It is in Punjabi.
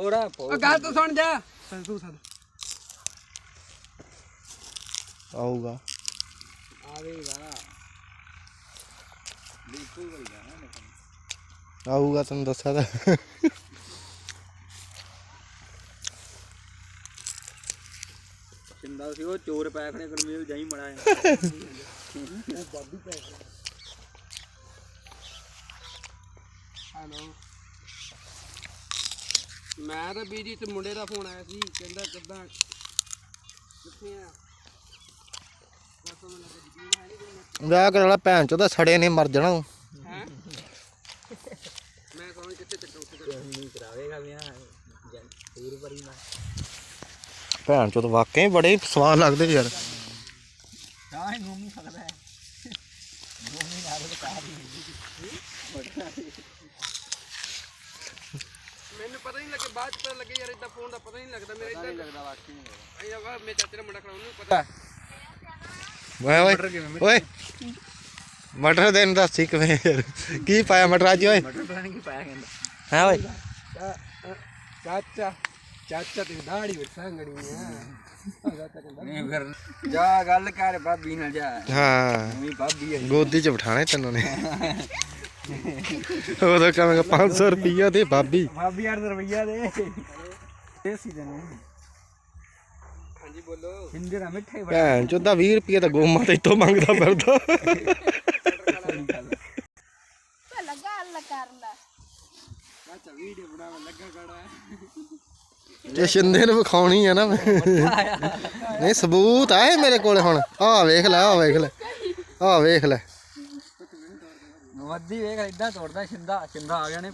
ਉਹਰਾ ਉਹ ਗੱਲ ਤਾਂ ਸੁਣ ਜਾ। ਚੱਲ ਤੂੰ ਸੱਦ। ਆਊਗਾ। ਆਵੇਗਾ। ਬਿਲਕੁਲ ਬਈਆ ਨਾ ਆਊਗਾ ਤੈਨੂੰ ਦੱਸਿਆ ਤਾਂ। ਚਿੰਦਾ ਸੀ ਉਹ ਚੋਰ ਪੈ ਖਣੇ ਕੋਲ ਮੇਲ ਜਾਈ ਮੜਾ ਹੈਲੋ। ਮੈਂ ਤਾਂ ਬੀਜੀ ਤੇ ਮੁੰਡੇ ਦਾ ਫੋਨ ਆਇਆ ਸੀ ਕਹਿੰਦਾ ਕਿੱਦਾਂ ਕਿੱਥੇ ਆ? ਵਿਆਹ ਕਰਾ ਲਾ ਭੈਣ ਚੋਦਾ ਸੜੇ ਨੇ ਮਰ ਜਾਣਾ ਤੂੰ। ਮੈਂ ਹੈ? ਮੈਂ ਕਹਾਂ ਕਿੱਥੇ ਚੱਕਾ ਉੱਥੇ ਚੱਕਾ। ਭੈਣ ਚੋਦ ਵਾਕਈ ਬੜੇ ਸਵਾਦ ਲੱਗਦੇ ਯਾਰ ਹਾਂ ਨੂੰ ਨਹੀਂ ਸਕਦਾ ਹੈ ਨੂੰ ਨਹੀਂ ਨਾਲ ਤਾਂ ਦੀ ਮੈਨੂੰ ਪਤਾ ਨਹੀਂ ਲੱਗਿਆ ਬਾਅਦ ਚ ਪਤਾ ਲੱਗਿਆ ਯਾਰ ਇਦਾਂ ਫੋਨ ਦਾ ਪਤਾ ਨਹੀਂ ਲੱਗਦਾ ਮੇਰੇ ਇਦਾਂ ਲੱਗਦਾ ਵਾਕਈ ਨਹੀਂ ਆਇਆ ਵਾ ਮੇਰੇ ਚਾਚੇ ਦਾ ਮੁੰਡਾ ਕਰਾਉਣ ਨੂੰ ਪਤਾ। ਓਏ ਓਏ ਓਏ। ਮਟਰ ਦੇ ਨੂੰ ਦੱਸੀ ਕਿਵੇਂ ਯਾਰ। ਕੀ ਪਾਇਆ ਮਟਰ ਅੱਜ ਓਏ? ਮਟਰ ਪਤਾ ਨਹੀਂ ਕੀ ਪਾਇਆ ਕਹਿੰਦਾ। ਹੈ ਓਏ? ਚਾਚਾ ਚਾਚਾ ਤੇ ਦਾੜੀ ਵਿੱਚ ਸੰਗਣੀ ਆ। ਨਹੀਂ ਫਿਰ। ਜਾ ਗੱਲ ਕਰ ਭਾਬੀ ਨਾਲ ਜਾ। ਹਾਂ। ਮੰਮੀ ਭਾਬੀ ਹੈ ਗੋਦੀ ਚ ਬਿਠਾਣੇ ਤੈਨੂੰ ਨੇ। ਉਦੋਂ ਕਹਾਂਗਾ 500 ਰੁਪਈਆ ਦੇ ਬਾਬੀ ਭਾਬੀ 8 ਰੁਪਈਆ ਦੇ। ਦੇਸੀ ਦੇ ਨੇ। ਹਾਂਜੀ ਬੋਲੋ। ਹਿੰਦੀ ਦਾ ਮਿੱਠੇ ਭੈਣ ਚੋਦਾ 20 ਰੁਪਈਆ ਤਾਂ ਗੋਮਾ ਤੇ ਇੱਥੋਂ ਮੰਗਦਾ ਫਿਰਦਾ। ਪਹਿਲਾਂ ਗੱਲ ਕਰ ਲੈ ਚਾਚਾ ਵੀਡੀਓ ਬਣਾਉਣ ਲੱਗਾ ਕੜਾ ਜੇ ਸ਼ਿੰਦੇ ਨੂੰ ਵਿਖਾਉਣੀ ਆ ਨਾ ਮੈਂ। ਨਹੀਂ ਸਬੂਤ ਆ ਇਹ ਮੇਰੇ ਕੋਲ ਹੁਣ। ਆਹ ਵੇਖ ਲੈ ਆਹ ਵੇਖ ਲੈ ਆਹ ਵੇਖ ਲੈ। ਮੱਦੀ ਵੇਖ ਇਦਾਂ ਤੋੜਦਾ ਛਿੰਦਾ ਛਿੰਦਾ ਆ ਗਿਆ ਨੇ।